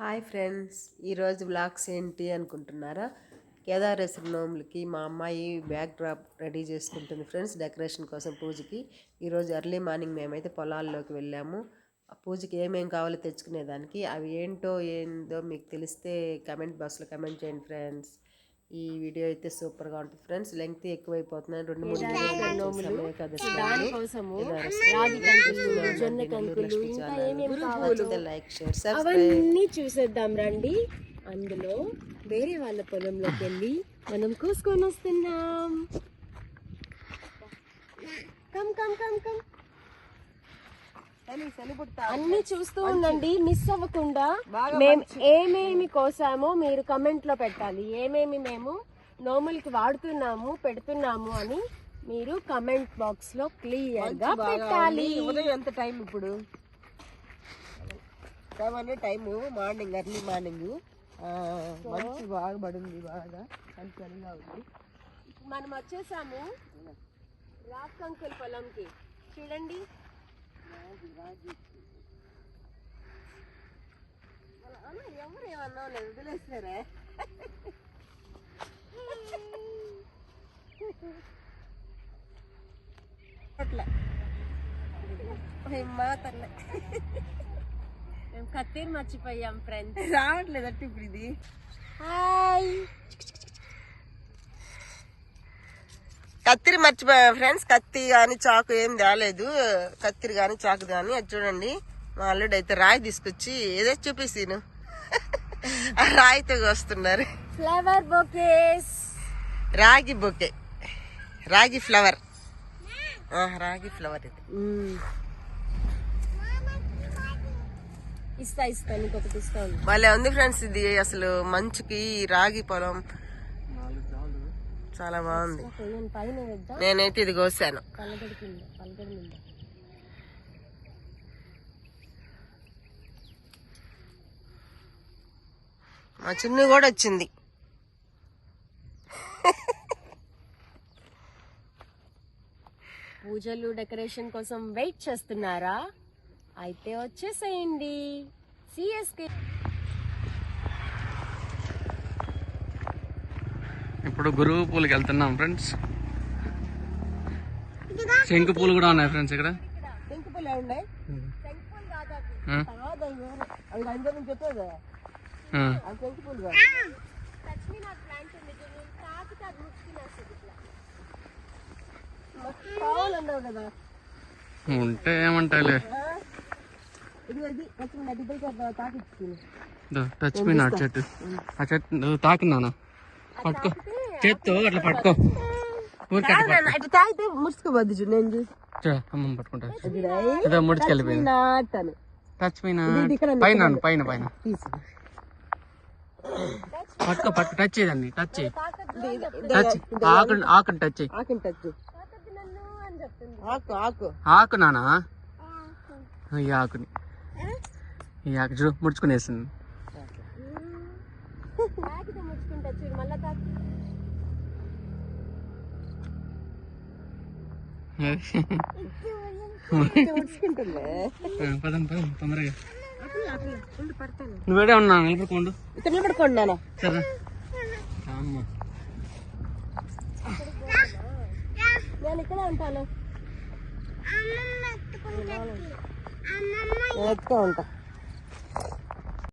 Hi friends ఈరోజు blogs ఏంటి అనుకుంటున్నారా? కేదారేశ్వర నోములకి మా అమ్మాయి బ్యాక్ డ్రాప్ రెడీ చేసుకుంటుంది ఫ్రెండ్స్ డెకరేషన్ కోసం పూజకి. ఈరోజు ఎర్లీ మార్నింగ్ మేమైతే పొలాల్లోకి వెళ్ళాము. పూజకి ఏమేమి కావాలో తెచ్చుకునేదానికి అవి ఏంటో ఏందో మీకు తెలిస్తే కమెంట్ బాక్స్లో కమెంట్ చేయండి ఫ్రెండ్స్. ఈ వీడియో అయితే సూపర్గా ఉంటుంది. ఫ్రెండ్స్ లెంగ్త్ ఎక్కువైపోతున్నాయి. రెండు మూడు లైక్ షేర్ సబ్స్క్రైబ్ అవన్నీ చూసేద్దాం రండి. అందులో వేరే వాళ్ళ పొలంలోకి వెళ్ళి మనం కోసుకొని వస్తున్నాం. కమ్ కమ్ కమ్ కమ్ అన్ని చూస్తూ ఉండండి మిస్ అవ్వకుండా మేము ఏమేమి కోసామో మీరు కమెంట్లో పెట్టాలి. ఏమేమి మేము నోములకి వాడుతున్నాము పెడుతున్నాము అని మీరు కమెంట్ బాక్స్లో క్లియర్గా పెట్టాలి. ఉదయం ఎంత టైం ఇప్పుడు? టైం మార్నింగ్ ఎర్లీ మార్నింగ్ మంచి బాగా పడింది బాగా. చలిగా ఉంది. మనం వచ్చేసాము. రాక్ అంకుల్ పొలంకి. చూడండి. ఎవరు ఏమన్నా లేదు వదిలేసారే అట్లా మా తల్లే మేము కత్తీర్ మర్చిపోయాం ఫ్రెండ్స్ రావట్లేదు అంటే ఇప్పుడు ఇది హాయ్ కత్తిరి మర్చిపోయా ఫ్రెండ్స్ కత్తి కానీ చాకు ఏం తేలేదు. కత్తిరి కానీ చాకు కానీ అది చూడండి. మా అల్లుడు అయితే రాయి తీసుకొచ్చి ఏదో చూపిస్తాను. ఆ రాయితో వస్తున్నారు ఫ్లవర్ బొకేస్ రాగి బొకే. రాగి ఫ్లవర్ రాగి ఫ్లవర్ ఇది. ఇస్తా ఇస్తా నీకు ఒకటి ఇస్తాను భలే ఉంది ఫ్రెండ్స్ ఇది. అసలు మంచుకి రాగి పొలం చాలా బాగుంది. నేనైతే ఇది కోసాను. మా చిన్ను కూడా వచ్చింది. పూజలు డెకరేషన్ కోసం వెయిట్ చేస్తున్నారా? అయితే వచ్చేసేయండి. సిఎస్కే ఇప్పుడు గురువు పూలకి వెళ్తున్నాం ఫ్రెండ్స్ శంకు పూలు కూడా ఉన్నాయి ఫ్రెండ్స్ ఇక్కడ. ఉంటే దో, టచ్ మీ నా చెట్టు. ఆ చెట్టు తాకినానా పట్టుకో. చేత్తో అట్లా పట్టుకో. తాగితే ముడుచుకోవద్దు చూడు నేను చూసి. చూ, అమ్మమ్మ పట్టుకుంటా. ముడిచికెళ్ళిపోయింది. టచ్ పైన పైన పట్టుకో పట్టు టచ్ చేయదండి టచ్ చేయి. టచ్ ఆకుని టచ్ చేయి. ఆకుని టచ్ ఆకు ఆకు. ఆకు నానా? ఈ ఆకుని. ఈ ఆకు చూడు ముడుచుకునేసింది. పదం పదం తొందరగా నువ్వేడే ఉన్నా నిలబడుకోండు ఇక్కడ నిలబడుకోండి నాన్న సరే అమ్మ. నేను ఇక్కడే ఉంటాను. ఎత్తుకో ఉంటా.